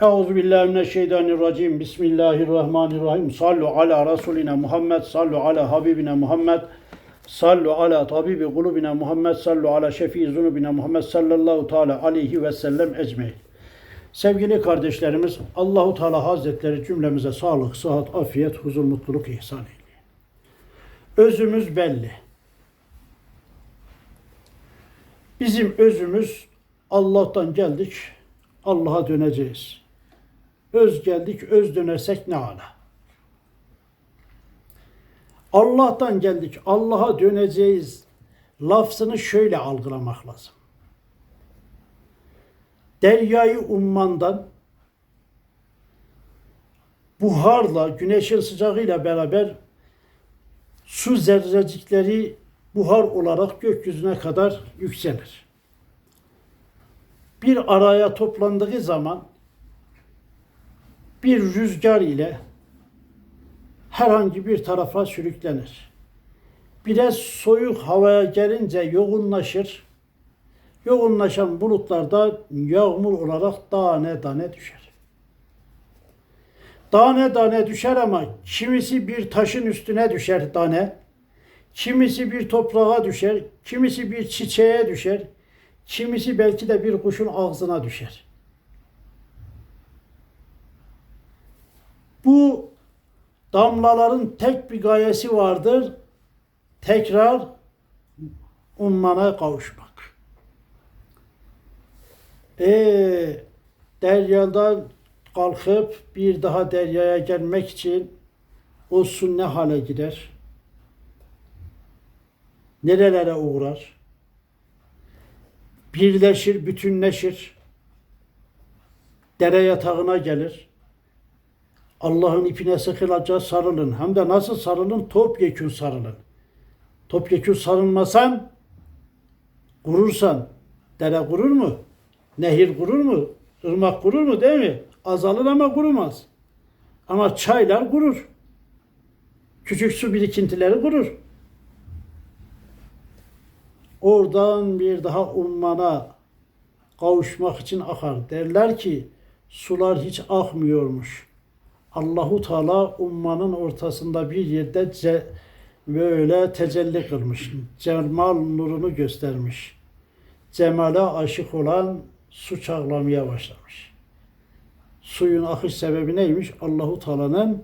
Euzu billahi mineşşeytanirracim. Bismillahirrahmanirrahim. Sallu ala Resulina Muhammed, sallu ala Habibina Muhammed, sallu ala tabibi kulubina Muhammed, sallu ala şefii zunubina Muhammed sallallahu teala aleyhi ve sellem ecmaîn. Sevgili kardeşlerimiz, Allahu Teala Hazretleri cümlemize sağlık, sıhhat, afiyet, huzur, mutluluk ihsan eylesin. Özümüz belli. Bizim özümüz Allah'tan geldik, Allah'a döneceğiz. Öz geldik, öz dönersek ne ala. Allah'tan geldik, Allah'a döneceğiz lafzını şöyle algılamak lazım. Deryayı ummandan buharla, güneşin sıcağıyla beraber su zerrecikleri buhar olarak gökyüzüne kadar yükselir. Bir araya toplandığı zaman bir rüzgar ile herhangi bir tarafa sürüklenir. Biraz soğuk havaya gelince yoğunlaşır. Yoğunlaşan bulutlarda yağmur olarak tane tane düşer. Tane tane düşer ama kimisi bir taşın üstüne düşer tane. Kimisi bir toprağa düşer, kimisi bir çiçeğe düşer, kimisi belki de bir kuşun ağzına düşer. Bu damlaların tek bir gayesi vardır. Tekrar ummana kavuşmak. E deryadan kalkıp bir daha deryaya gelmek için o su ne hale gider? Nerelere uğrar? Birleşir, bütünleşir. Dere yatağına gelir. Allah'ın ipine sıkılacağı sarılın. Hem de nasıl sarılın? Topyekun sarılın. Topyekun sarılmasan, kurursan, dere kurur mu? Nehir kurur mu? Irmak kurur mu değil mi? Azalır ama kurumaz. Ama çaylar kurur. Küçük su birikintileri kurur. Oradan bir daha ummana kavuşmak için akar. Derler ki sular hiç akmıyormuş. Allahu Teala ummanın ortasında bir yerde ce- böyle tecelli kılmış. Cemal nurunu göstermiş. Cemale aşık olan su çağlamaya başlamış. Suyun akış sebebi neymiş? Allahu Teala'nın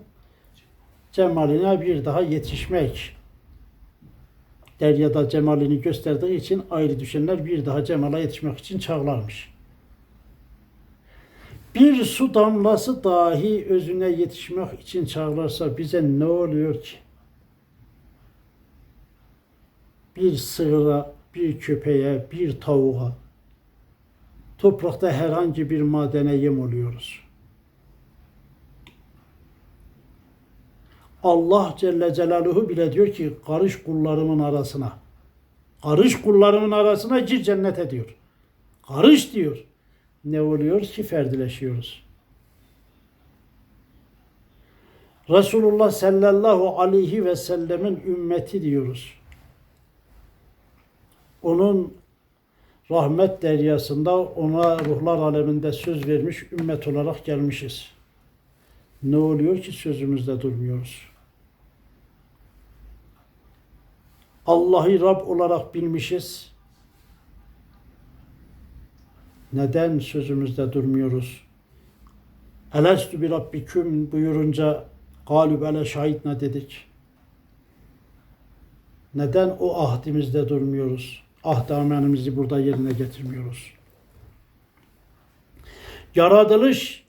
cemaline bir daha yetişmek. Deryada cemalini gösterdiği için ayrı düşenler bir daha cemala yetişmek için çağlarmış. Bir su damlası dahi özüne yetişmek için çağlarsa bize ne oluyor ki? Bir sığıra, bir köpeğe, bir tavuğa, toprakta herhangi bir madene yem oluyoruz. Allah Celle Celaluhu bile diyor ki karış kullarımın arasına. Karış kullarımın arasına gir cennete diyor. Karış diyor. Ne oluyor ki ferdileşiyoruz. Resulullah sallallahu aleyhi ve sellemin ümmeti diyoruz. Onun rahmet deryasında ona ruhlar aleminde söz vermiş ümmet olarak gelmişiz. Ne oluyor ki sözümüzde durmuyoruz? Allah'ı Rab olarak bilmişiz. Neden sözümüzde durmuyoruz? Elestü bi rabbiküm buyurunca galib ele şahitna dedik. Neden o ahdimizde durmuyoruz? Ahd amenimizi burada yerine getirmiyoruz. Yaratılış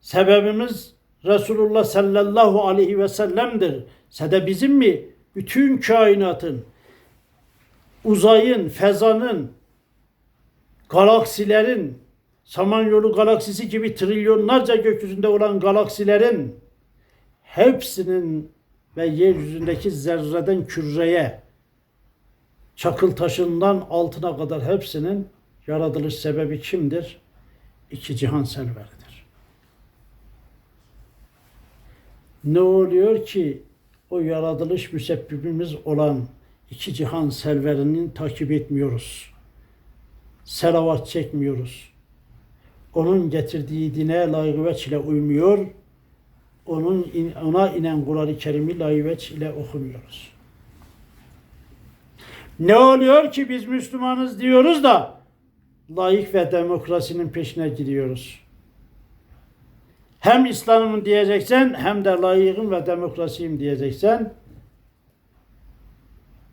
sebebimiz Resulullah sallallahu aleyhi ve sellem'dir. Sede bizim mi? Bütün kainatın, uzayın, fezanın, galaksilerin, Samanyolu galaksisi gibi trilyonlarca gökyüzünde olan galaksilerin hepsinin ve yeryüzündeki zerreden küreye, çakıl taşından altına kadar hepsinin yaratılış sebebi kimdir? İki cihan serveridir. Ne oluyor ki o yaratılış müsebbibimiz olan iki cihan serverinin takip etmiyoruz. Selavat çekmiyoruz. onun getirdiği dine layık ile uymuyor. Onun ona inen Kur'an-ı Kerim'i layık ile okumuyoruz. Ne oluyor ki biz Müslümanız diyoruz da layık ve demokrasinin peşine gidiyoruz. Hem İslam'ım diyeceksen hem de layığım ve demokrasiyim diyeceksen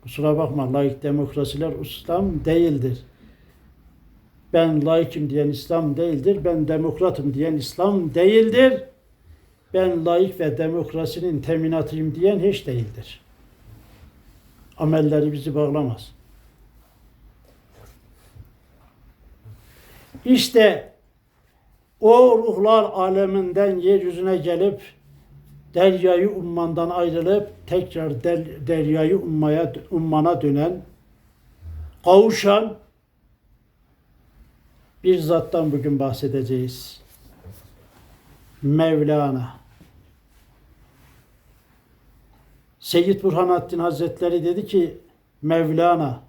kusura bakma layık demokrasiler İslam değildir. Ben layıkım diyen İslam değildir. Ben demokratım diyen İslam değildir. Ben layık ve demokrasinin teminatıyım diyen hiç değildir. Amelleri bizi bağlamaz. İşte o ruhlar aleminden yeryüzüne gelip deryayı ummandan ayrılıp tekrar der, deryayı ummaya ummana dönen kavuşan bir zattan bugün bahsedeceğiz. Mevlana. Seyyid Burhanettin Hazretleri dedi ki Mevlana.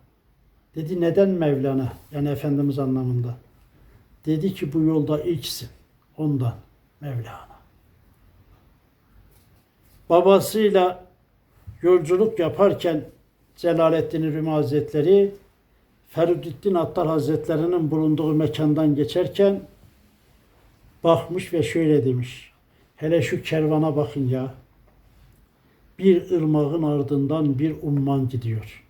Dedi neden Mevlana? Yani Efendimiz anlamında. Dedi ki bu yolda ilksin. Ondan Mevlana. Babasıyla yolculuk yaparken Celaleddin Rumi Hazretleri Feridüddin Attar Hazretlerinin bulunduğu mekandan geçerken bakmış ve şöyle demiş. Hele şu kervana bakın ya. Bir ırmağın ardından bir umman gidiyor.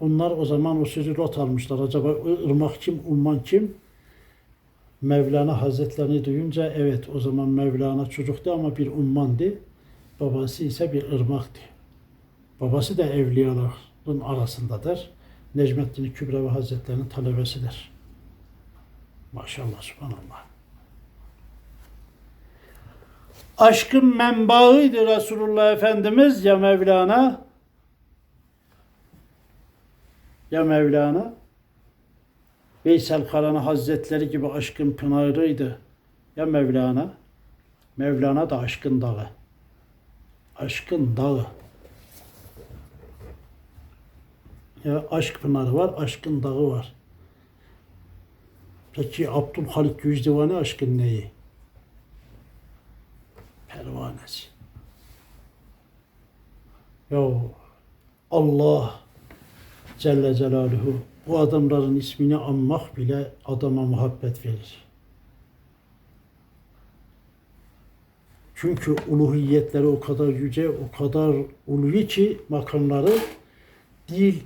Onlar o zaman o sözü not almışlar. Acaba ırmak kim, umman kim? Mevlana Hazretlerini duyunca evet o zaman Mevlana çocuktu ama bir ummandı. Babası ise bir ırmaktı. Babası da evliyaların arasındadır. Necmettin Kübrevi Hazretlerinin talebesidir. Maşallah, subhanallah. Aşkın menbaıydı Resulullah Efendimiz ya Mevlana. Ya Mevlana. Veysel Karani Hazretleri gibi aşkın pınarıydı. Ya Mevlana. Mevlana da aşkın dağı. Aşkın dağı ya aşk pınarı var aşkın dağı var peki Abdülhalik Gücdivani aşkın neyi? pervanesi. Ya Allah Celle Celaluhu bu adamların ismini anmak bile adama muhabbet verir. Çünkü uluhiyetleri o kadar yüce, o kadar uluvi ki makamları dil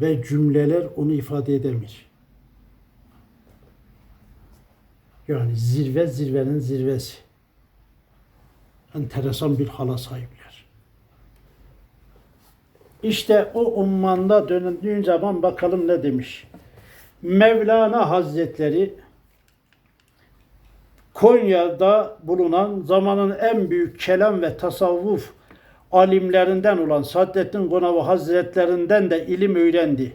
ve cümleler onu ifade edemir. Yani zirve zirvenin zirvesi enteresan bir hala sahipler. İşte o ummanda döndüğün zaman bakalım ne demiş. Mevlana Hazretleri Konya'da bulunan zamanın en büyük kelam ve tasavvuf alimlerinden olan Saddettin Konavi Hazretlerinden de ilim öğrendi.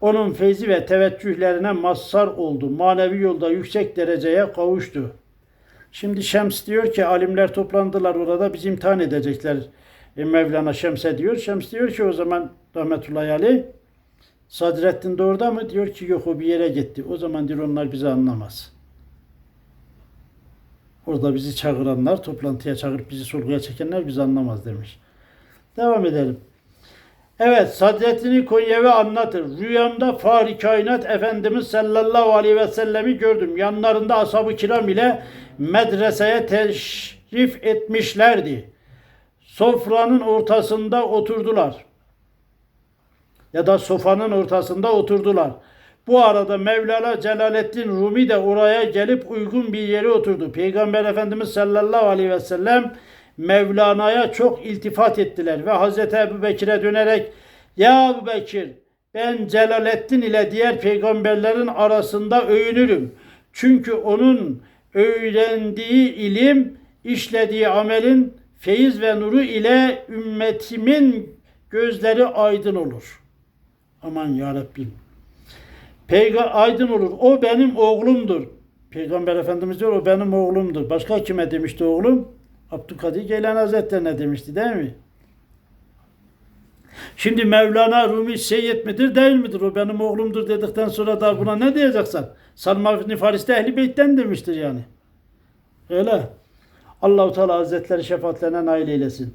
Onun feyzi ve teveccühlerine mazhar oldu. Manevi yolda yüksek dereceye kavuştu. Şimdi Şems diyor ki alimler toplandılar orada biz imtihan edecekler. E, Mevlana Şems'e diyor. Şems diyor ki o zaman rahmetullahi aleyh Sadrettin de orada mı? Diyor ki yok o bir yere gitti. O zaman diyor onlar bizi anlamaz. Orada bizi çağıranlar, toplantıya çağırıp bizi sorguya çekenler bizi anlamaz demiş. Devam edelim. Evet, Sadrettin Konyevi anlatır. Rüyamda Fahri Kainat Efendimiz sallallahu aleyhi ve sellemi gördüm. Yanlarında ashab-ı kiram ile medreseye teşrif etmişlerdi. Sofranın ortasında oturdular. Ya da sofanın ortasında oturdular. Bu arada Mevlana Celaleddin Rumi de oraya gelip uygun bir yere oturdu. Peygamber Efendimiz sallallahu aleyhi ve sellem Mevlana'ya çok iltifat ettiler ve Hazreti Ebu Bekir'e dönerek Ya Ebu Bekir ben Celaleddin ile diğer peygamberlerin arasında övünürüm. Çünkü onun öğrendiği ilim, işlediği amelin feyiz ve nuru ile ümmetimin gözleri aydın olur. Aman ya Rabbim. Peyga aydın olur. O benim oğlumdur. Peygamber Efendimiz diyor o benim oğlumdur. Başka kime demişti oğlum? Abdülkadir Geylani Hazretlerine demişti değil mi? Şimdi Mevlana Rumi Seyyid midir değil midir? O benim oğlumdur dedikten sonra da buna ne diyeceksin? Salman Farisi de Ehl-i Beyt'ten demiştir yani. Öyle. Allahu Teala Hazretleri şefaatlerine nail eylesin.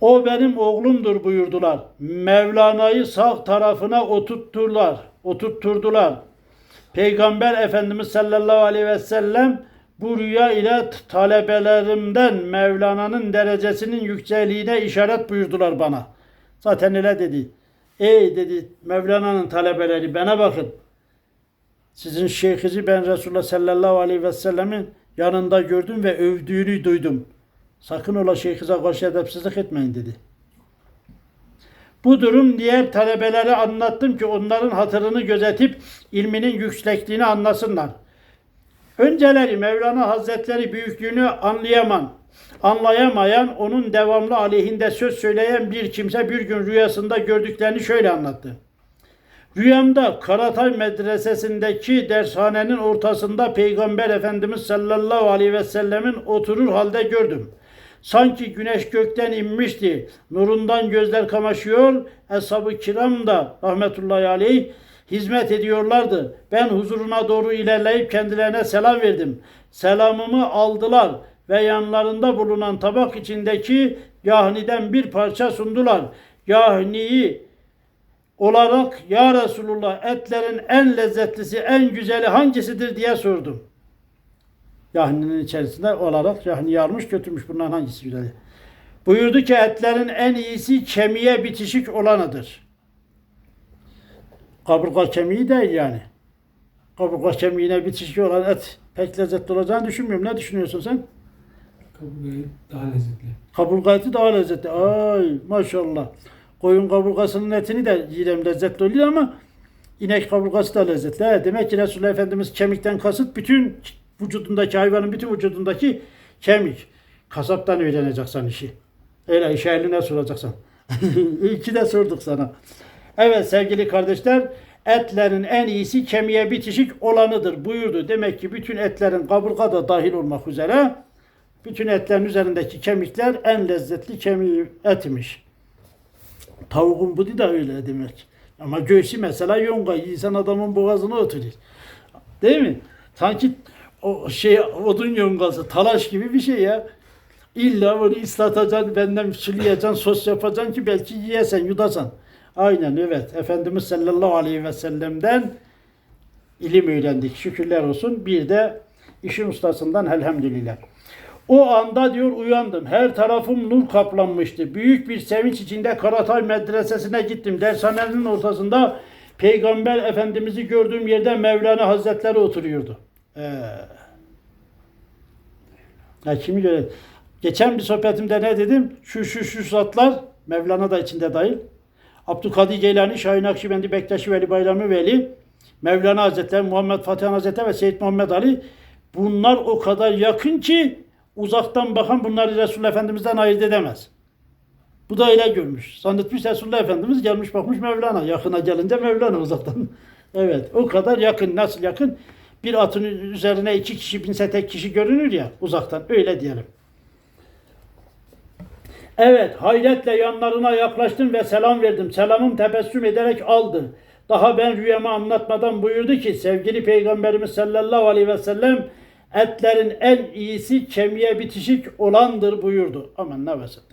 O benim oğlumdur buyurdular. Mevlana'yı sağ tarafına oturtturlar. Oturtturdular. Peygamber Efendimiz sallallahu aleyhi ve sellem bu rüya ile talebelerimden Mevlana'nın derecesinin yükselliğine işaret buyurdular bana. Zaten öyle dedi. Ey dedi Mevlana'nın talebeleri bana bakın. Sizin şeyhizi ben Resulullah sallallahu aleyhi ve sellemin yanında gördüm ve övdüğünü duydum. Sakın ola şeyhize karşı edepsizlik etmeyin dedi. Bu durum diğer talebelere anlattım ki onların hatırını gözetip ilminin yüksekliğini anlasınlar. Önceleri Mevlana Hazretleri büyüklüğünü anlayaman, anlayamayan, onun devamlı aleyhinde söz söyleyen bir kimse bir gün rüyasında gördüklerini şöyle anlattı. Rüyamda Karatay Medresesi'ndeki dershanenin ortasında Peygamber Efendimiz sallallahu aleyhi ve sellemin oturur halde gördüm. Sanki güneş gökten inmişti. Nurundan gözler kamaşıyor. Eshab-ı kiram da rahmetullahi aleyh hizmet ediyorlardı. Ben huzuruna doğru ilerleyip kendilerine selam verdim. Selamımı aldılar ve yanlarında bulunan tabak içindeki yahniden bir parça sundular. Yahniyi olarak ya Resulullah etlerin en lezzetlisi, en güzeli hangisidir diye sordum. Yahninin içerisinde olarak yahni yarmış götürmüş bunların hangisi güzel? Buyurdu ki etlerin en iyisi kemiğe bitişik olanıdır. Kaburga kemiği değil yani. Kaburga kemiğine bitişik olan et pek lezzetli olacağını düşünmüyorum. Ne düşünüyorsun sen? Kaburgayı daha lezzetli. Kaburga eti daha lezzetli. Ay maşallah. Koyun kaburgasının etini de yiyem lezzetli oluyor ama inek kaburgası da lezzetli. He, demek ki Resulullah Efendimiz kemikten kasıt bütün vücudundaki hayvanın bütün vücudundaki kemik. Kasaptan öğreneceksin işi. Öyle işe eline soracaksan. İyi ki de sorduk sana. Evet sevgili kardeşler etlerin en iyisi kemiğe bitişik olanıdır buyurdu. Demek ki bütün etlerin kaburga da dahil olmak üzere bütün etlerin üzerindeki kemikler en lezzetli kemiği etmiş. Tavuğun budu da öyle demek. Ama göğsü mesela yonga yiysen adamın boğazına oturuyor. Değil mi? Sanki o şey odun yongası, talaş gibi bir şey ya. İlla onu ıslatacaksın, benden süleyeceksin, sos yapacaksın ki belki yiyesen, yudasan. Aynen evet. Efendimiz sallallahu aleyhi ve sellem'den ilim öğrendik. Şükürler olsun. Bir de işin ustasından elhamdülillah. O anda diyor uyandım. Her tarafım nur kaplanmıştı. Büyük bir sevinç içinde Karatay Medresesi'ne gittim. Dershanenin ortasında Peygamber Efendimiz'i gördüğüm yerde Mevlana Hazretleri oturuyordu. Ee, kimi göre? Geçen bir sohbetimde ne dedim? Şu şu şu zatlar Mevlana da içinde dahil. Abdülkadir Geylani, Şahin Akşibendi, Bektaşi Veli Bayrami Veli, Mevlana Hazretleri, Muhammed Fatih Hazretleri ve Seyyid Muhammed Ali bunlar o kadar yakın ki uzaktan bakan bunları Resulullah Efendimiz'den ayırt edemez. Bu da öyle görmüş. Zannetmiş Resulullah Efendimiz gelmiş bakmış Mevlana. Yakına gelince Mevlana uzaktan. evet o kadar yakın. Nasıl yakın? Bir atın üzerine iki kişi binse tek kişi görünür ya uzaktan. Öyle diyelim. Evet, hayretle yanlarına yaklaştım ve selam verdim. Selamım tebessüm ederek aldı. Daha ben rüyamı anlatmadan buyurdu ki sevgili Peygamberimiz sallallahu aleyhi ve sellem etlerin en iyisi kemiğe bitişik olandır buyurdu. Aman ne veset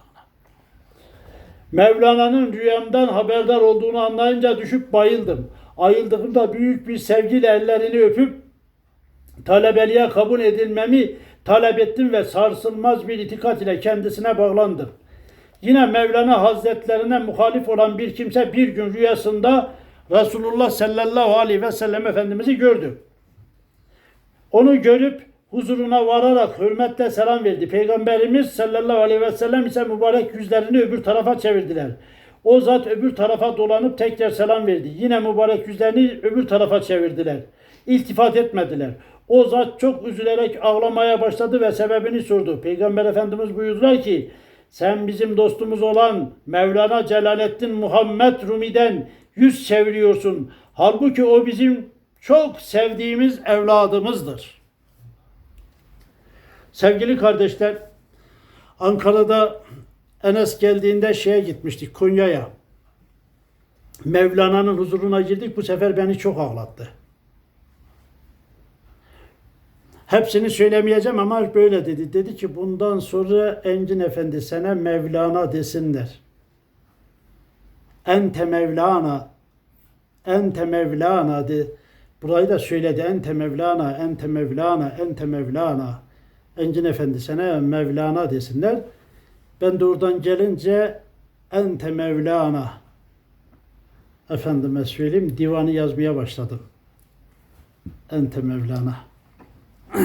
Mevlana'nın rüyamdan haberdar olduğunu anlayınca düşüp bayıldım. Ayıldığımda büyük bir sevgiyle ellerini öpüp talebeliğe kabul edilmemi talep ettim ve sarsılmaz bir itikat ile kendisine bağlandım. Yine Mevlana Hazretlerine muhalif olan bir kimse bir gün rüyasında Resulullah sallallahu aleyhi ve sellem Efendimiz'i gördü. Onu görüp huzuruna vararak hürmetle selam verdi. Peygamberimiz sallallahu aleyhi ve sellem ise mübarek yüzlerini öbür tarafa çevirdiler. O zat öbür tarafa dolanıp tekrar selam verdi. Yine mübarek yüzlerini öbür tarafa çevirdiler. İltifat etmediler. O zat çok üzülerek ağlamaya başladı ve sebebini sordu. Peygamber Efendimiz buyurdular ki sen bizim dostumuz olan Mevlana Celaleddin Muhammed Rumi'den yüz çeviriyorsun. Halbuki o bizim çok sevdiğimiz evladımızdır. Sevgili kardeşler, Ankara'da Enes geldiğinde şeye gitmiştik Konya'ya. Mevlana'nın huzuruna girdik. Bu sefer beni çok ağlattı. Hepsini söylemeyeceğim ama böyle dedi. Dedi ki bundan sonra Engin Efendi sana Mevlana desinler. Ente Mevlana. Ente Mevlana de. Burayı da söyledi. Ente Mevlana, ente Mevlana, ente Mevlana. Engin Efendi sana Mevlana desinler. Ben de oradan gelince ente Mevlana. Efendime söyleyeyim divanı yazmaya başladım. Ente Mevlana.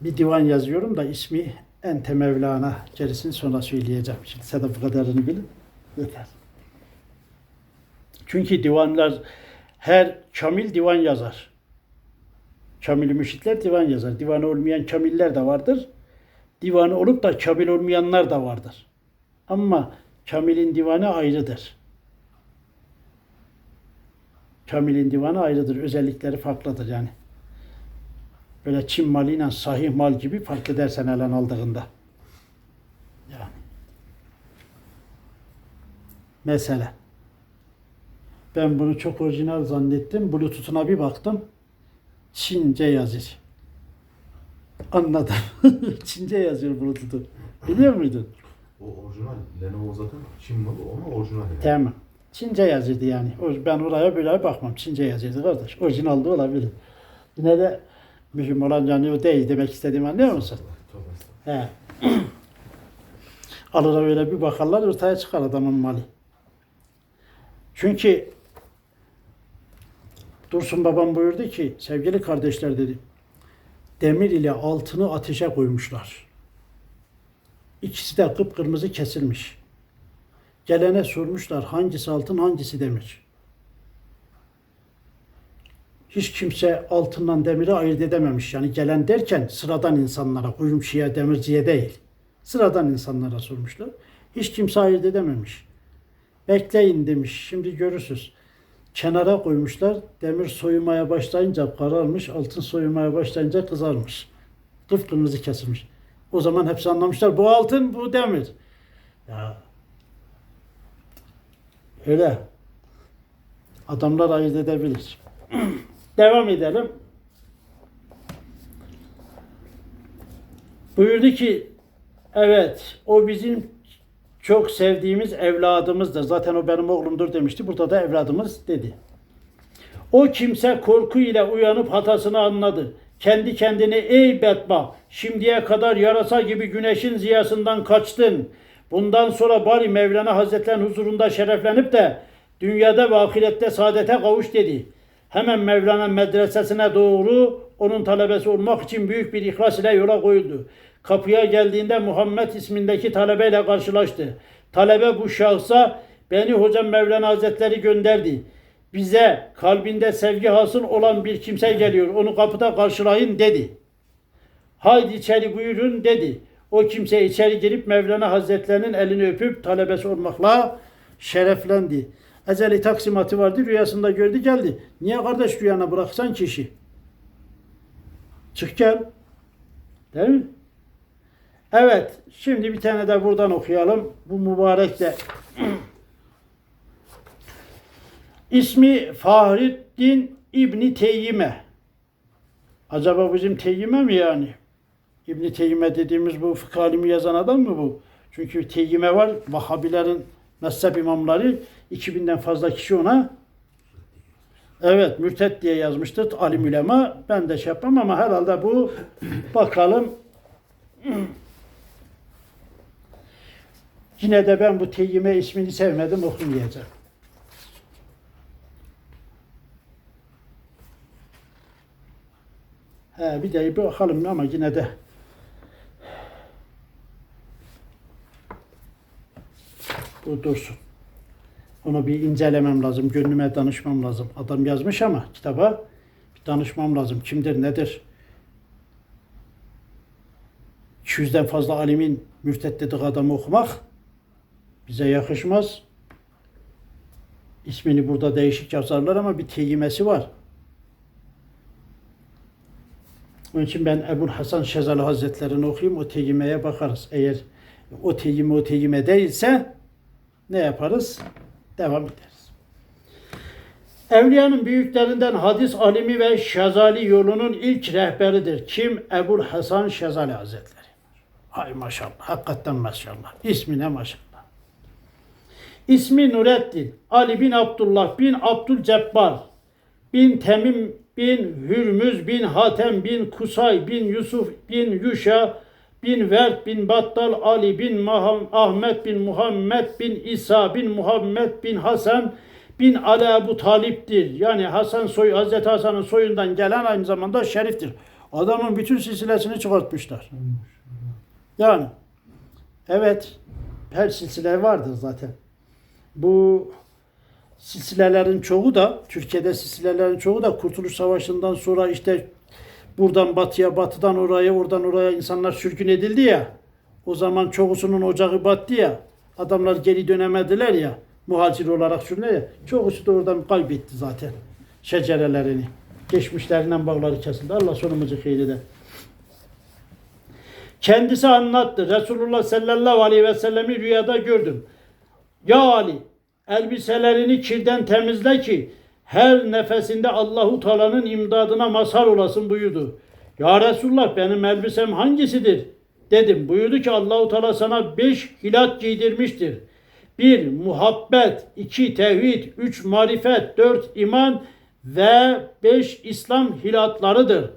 Bir divan yazıyorum da ismi Ente Mevlana. Gerisini sonra söyleyeceğim. Şimdi sen de bu kadarını bilin. Yeter. Çünkü divanlar her kamil divan yazar. Kamil müşrikler divan yazar. Divanı olmayan kamiller de vardır. Divanı olup da kamil olmayanlar da vardır. Ama kamilin divanı ayrıdır. Kamilin divanı ayrıdır. Özellikleri farklıdır yani. Böyle Çin malıyla sahih mal gibi fark edersen elen aldığında. Yani. Mesela. Ben bunu çok orijinal zannettim. Bluetooth'una bir baktım. Çince yazıyor. Anladım. Çince yazıyor Bluetooth'u. Biliyor muydun? O orijinal. Lenovo zaten Çin malı ama orijinal yani. Tamam. Çince yazıyordu yani. Ben oraya böyle bakmam. Çince yazıyordu kardeş. Orijinal da olabilir. Yine de mühim olan yani o değil demek istediğimi anlıyor musun? He. Alır öyle bir bakarlar ortaya çıkar adamın malı. Çünkü Dursun babam buyurdu ki sevgili kardeşler dedi. Demir ile altını ateşe koymuşlar. İkisi de kıpkırmızı kesilmiş. Gelene sormuşlar hangisi altın hangisi demir. Hiç kimse altından demiri ayırt edememiş. Yani gelen derken sıradan insanlara, kuyumcuya, demirciye değil. Sıradan insanlara sormuşlar. Hiç kimse ayırt edememiş. Bekleyin demiş. Şimdi görürsünüz. Kenara koymuşlar. Demir soyulmaya başlayınca kararmış. Altın soyulmaya başlayınca kızarmış. Kıpkırmızı kesilmiş. O zaman hepsi anlamışlar. Bu altın, bu demir. Ya öyle. Adamlar ayırt edebilir. Devam edelim. Buyurdu ki evet o bizim çok sevdiğimiz evladımızdır. Zaten o benim oğlumdur demişti. Burada da evladımız dedi. O kimse korku ile uyanıp hatasını anladı. Kendi kendine ey bedbah şimdiye kadar yarasa gibi güneşin ziyasından kaçtın. Bundan sonra bari Mevlana Hazretleri'nin huzurunda şereflenip de dünyada ve ahirette saadete kavuş dedi. Hemen Mevlana medresesine doğru onun talebesi olmak için büyük bir ihlas ile yola koyuldu. Kapıya geldiğinde Muhammed ismindeki talebeyle karşılaştı. Talebe bu şahsa beni hocam Mevlana Hazretleri gönderdi. Bize kalbinde sevgi hasıl olan bir kimse geliyor. Onu kapıda karşılayın dedi. Haydi içeri buyurun dedi. O kimse içeri girip Mevlana Hazretlerinin elini öpüp talebesi olmakla şereflendi. Ezeli taksimatı vardı rüyasında gördü geldi. Niye kardeş rüyana bıraksan kişi? Çık gel. Değil mi? Evet. Şimdi bir tane de buradan okuyalım. Bu mübarek de İsmi Fahrettin İbni Teyyime. Acaba bizim Teyyime mi yani? İbni Teyyime dediğimiz bu fıkıh alimi yazan adam mı bu? Çünkü Teyyime var. Vahabilerin mezhep imamları 2000'den fazla kişi ona Evet mürtet diye yazmıştır alim ulema. Ben de şey yapmam ama herhalde bu bakalım Yine de ben bu Teyyime ismini sevmedim okumayacağım. He, bir de bir bakalım ama yine de bu dursun. Onu bir incelemem lazım. Gönlüme danışmam lazım. Adam yazmış ama kitaba bir danışmam lazım. Kimdir, nedir? 200'den fazla alimin mürtet dedik adamı okumak bize yakışmaz. İsmini burada değişik yazarlar ama bir teyimesi var. Onun için ben Ebu Hasan Şezali Hazretleri'ni okuyayım. O teyimeye bakarız. Eğer o teyime o teyime değilse ne yaparız? Devam ederiz. Evliyanın büyüklerinden hadis alimi ve Şezali yolunun ilk rehberidir. Kim? Ebu Hasan Şezali Hazretleri. Hay maşallah. Hakikaten maşallah. İsmine maşallah. İsmi Nureddin, Ali bin Abdullah bin Abdülcebbar, bin Temim bin Hürmüz bin Hatem bin Kusay bin Yusuf bin Yuşa bin Vert bin Battal Ali bin Maham, Ahmet bin Muhammed bin İsa bin Muhammed bin Hasan bin Ali Ebu Talip'tir. Yani Hasan soy Hazreti Hasan'ın soyundan gelen aynı zamanda şeriftir. Adamın bütün silsilesini çıkartmışlar. Yani evet her silsile vardır zaten. Bu silsilelerin çoğu da Türkiye'de silsilelerin çoğu da Kurtuluş Savaşı'ndan sonra işte buradan batıya, batıdan oraya, oradan oraya insanlar sürgün edildi ya. O zaman çoğusunun ocağı battı ya. Adamlar geri dönemediler ya. Muhacir olarak sürüne ya. Çoğusu da oradan kaybetti zaten. Şecerelerini. Geçmişlerinden bağları kesildi. Allah sonumuzu hayır Kendisi anlattı. Resulullah sallallahu aleyhi ve sellemi rüyada gördüm. Ya Ali, elbiselerini kirden temizle ki her nefesinde Allahu Teala'nın imdadına mazhar olasın buyurdu. Ya Resulullah benim elbisem hangisidir? Dedim. Buyurdu ki Allahu Teala sana beş hilat giydirmiştir. Bir muhabbet, iki tevhid, üç marifet, dört iman ve beş İslam hilatlarıdır.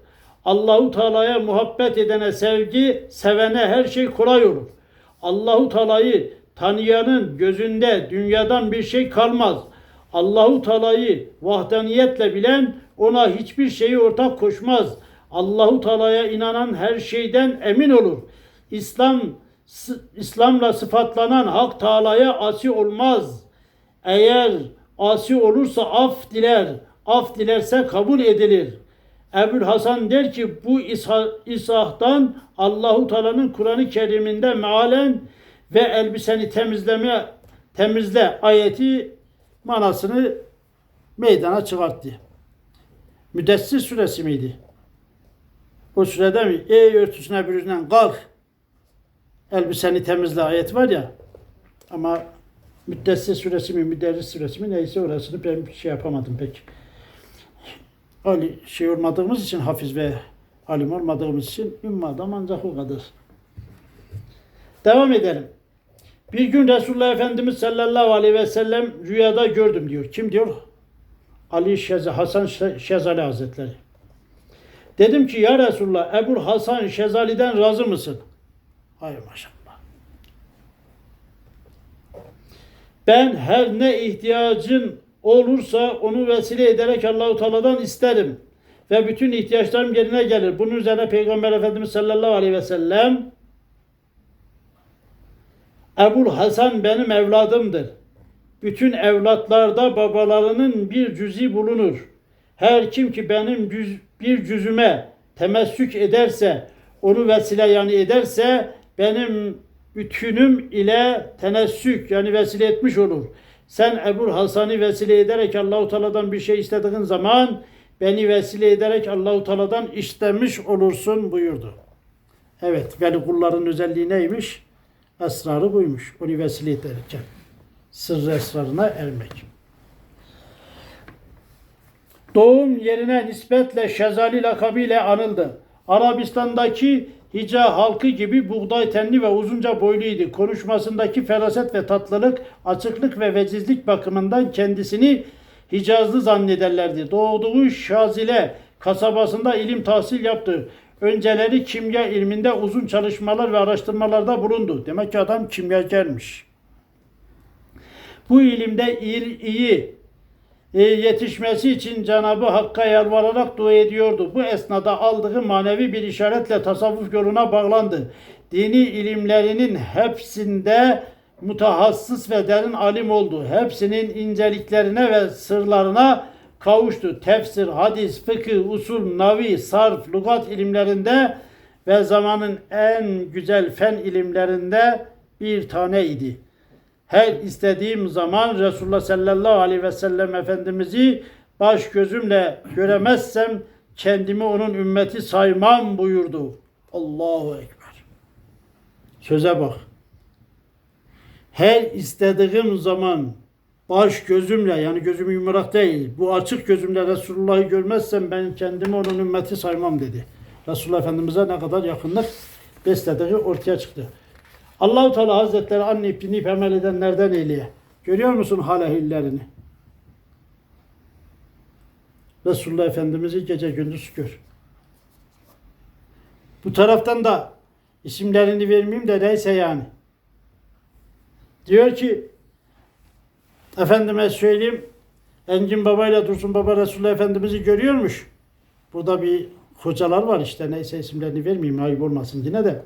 Allahu Teala'ya muhabbet edene sevgi, sevene her şey kolay olur. Allahu Teala'yı tanıyanın gözünde dünyadan bir şey kalmaz. Allahu Teala'yı vahdaniyetle bilen ona hiçbir şeyi ortak koşmaz. Allahu Teala'ya inanan her şeyden emin olur. İslam İslam'la sıfatlanan Hak Teala'ya asi olmaz. Eğer asi olursa af diler. Af dilerse kabul edilir. Ebul Hasan der ki bu İsa, İsa'dan Allahu Teala'nın Kur'an-ı Kerim'inde mealen ve elbiseni temizleme temizle ayeti manasını meydana çıkarttı. Müdessir suresi miydi? O sürede mi? Ey örtüsüne bürünen kalk. Elbiseni temizle ayet var ya. Ama Müddessir suresi mi, Müderris suresi mi neyse orasını ben şey yapamadım pek. Ali şey olmadığımız için hafiz ve alim olmadığımız için ümmü adam ancak o kadar. Devam edelim. Bir gün Resulullah Efendimiz sallallahu aleyhi ve sellem rüyada gördüm diyor. Kim diyor? Ali Şez Hasan Şe- Şezali Hazretleri. Dedim ki ya Resulullah Ebu Hasan Şezali'den razı mısın? Hayır maşallah. Ben her ne ihtiyacın olursa onu vesile ederek Allahu Teala'dan isterim ve bütün ihtiyaçlarım yerine gelir. Bunun üzerine Peygamber Efendimiz sallallahu aleyhi ve sellem Ebul Hasan benim evladımdır. Bütün evlatlarda babalarının bir cüzi bulunur. Her kim ki benim cüz, bir cüzüme temessük ederse, onu vesile yani ederse benim bütünüm ile tenessük yani vesile etmiş olur. Sen Ebul Hasan'ı vesile ederek Allahu Teala'dan bir şey istediğin zaman beni vesile ederek Allahu Teala'dan istemiş olursun buyurdu. Evet, veli kulların özelliği neymiş? Esrarı buymuş. Onu vesile ederken. Sırrı esrarına ermek. Doğum yerine nispetle Şezali lakabıyla anıldı. Arabistan'daki Hica halkı gibi buğday tenli ve uzunca boyluydu. Konuşmasındaki feraset ve tatlılık, açıklık ve vecizlik bakımından kendisini Hicazlı zannederlerdi. Doğduğu Şazile kasabasında ilim tahsil yaptı. Önceleri kimya ilminde uzun çalışmalar ve araştırmalarda bulundu. Demek ki adam kimyagermiş. Bu ilimde iyi, iyi e, yetişmesi için Cenab-ı Hakk'a yalvararak dua ediyordu. Bu esnada aldığı manevi bir işaretle tasavvuf yoluna bağlandı. Dini ilimlerinin hepsinde mutahassıs ve derin alim oldu. Hepsinin inceliklerine ve sırlarına kavuştu. Tefsir, hadis, fıkıh, usul, navi, sarf, lügat ilimlerinde ve zamanın en güzel fen ilimlerinde bir taneydi. Her istediğim zaman Resulullah sallallahu aleyhi ve sellem Efendimiz'i baş gözümle göremezsem kendimi onun ümmeti saymam buyurdu. Allahu Ekber. Söze bak. Her istediğim zaman baş gözümle yani gözüm yumrak değil bu açık gözümle Resulullah'ı görmezsem ben kendimi onun ümmeti saymam dedi. Resulullah Efendimiz'e ne kadar yakınlık beslediği ortaya çıktı. Allahu Teala Hazretleri anne ipini ip emel edenlerden eyleye. Görüyor musun halehillerini? Resulullah Efendimiz'i gece gündüz gör. Bu taraftan da isimlerini vermeyeyim de neyse yani. Diyor ki Efendime söyleyeyim Engin Baba ile Dursun Baba Resulullah Efendimiz'i görüyormuş. Burada bir hocalar var işte neyse isimlerini vermeyeyim ayıp olmasın yine de.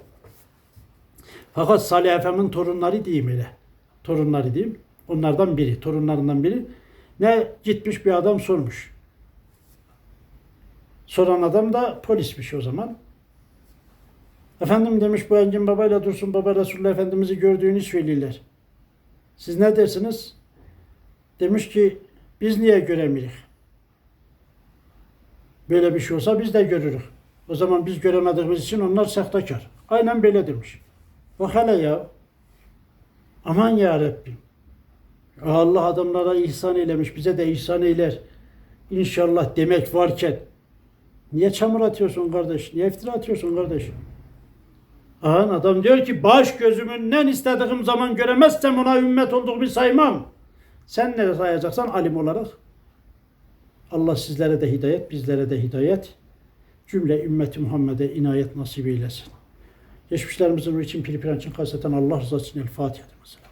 Fakat Salih Efem'in torunları diyeyim öyle. Torunları diyeyim. Onlardan biri, torunlarından biri. Ne gitmiş bir adam sormuş. Soran adam da polismiş o zaman. Efendim demiş bu Engin Baba ile Dursun Baba Resulullah Efendimiz'i gördüğünü söylüyorlar. Siz ne dersiniz? Demiş ki biz niye göremiyoruz? Böyle bir şey olsa biz de görürüz. O zaman biz göremediğimiz için onlar sahtekar. Aynen böyle demiş. Bak hele ya. Aman ya Rabbim. Allah adamlara ihsan eylemiş. Bize de ihsan eyler. İnşallah demek varken. Niye çamur atıyorsun kardeş? Niye iftira atıyorsun kardeş? Aha, adam diyor ki baş gözümünden istediğim zaman göremezsem ona ümmet olduğumu saymam. Sen ne sayacaksan alim olarak. Allah sizlere de hidayet, bizlere de hidayet. Cümle ümmeti Muhammed'e inayet nasip eylesin. Geçmişlerimizin için Piri Piranç'ın kaseten Allah rızası için El Fatiha. Mesela.